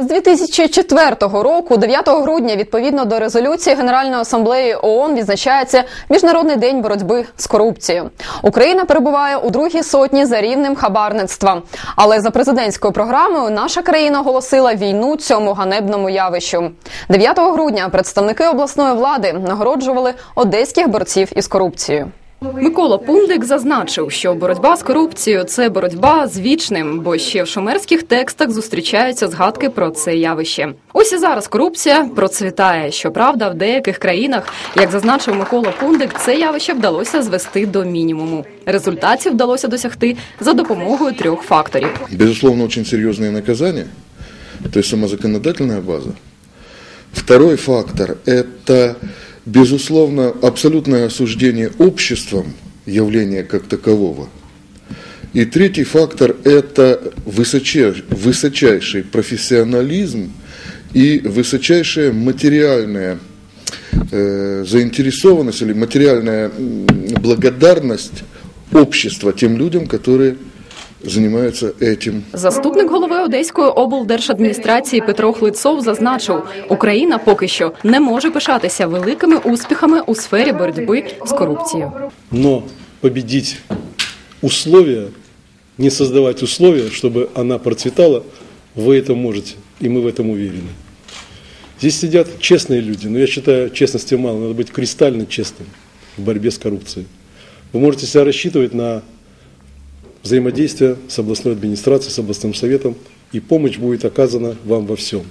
З 2004 року, 9 грудня, відповідно до резолюції Генеральної асамблеї ООН, відзначається Міжнародний день боротьби з корупцією. Україна перебуває у другій сотні за рівнем хабарництва. Але за президентською програмою наша країна оголосила війну цьому ганебному явищу. 9 грудня представники обласної влади нагороджували одеських борців із корупцією. Микола Пундик зазначив, що боротьба з корупцією це боротьба з вічним, бо ще в шумерських текстах зустрічаються згадки про це явище. Ось і зараз корупція процвітає. Щоправда, в деяких країнах, як зазначив Микола Пундик, це явище вдалося звести до мінімуму. Результатів вдалося досягти за допомогою трьох факторів. Безусловно, очень серьезные наказания, то есть самозаконодательная база. Второй фактор – это, безусловно, абсолютное осуждение обществом явления как такового. И третий фактор – это высочай- высочайший профессионализм и высочайшая материальная э, заинтересованность или материальная благодарность общества тем людям, которые занимаются этим Заступник голови Одеської облдержадміністрації Петро Хлицов зазначив, Україна поки що не може пишатися великими успіхами у сфері боротьби з корупцією. но победить условия, не создавать условия, чтобы она процветала, вы это можете, и мы в этом уверены. Здесь сидят честные люди, но я считаю, честности мало, надо быть кристально честным в борьбе с коррупцией. Вы можете себя рассчитывать на взаимодействие с областной администрацией, с областным советом, и помощь будет оказана вам во всем.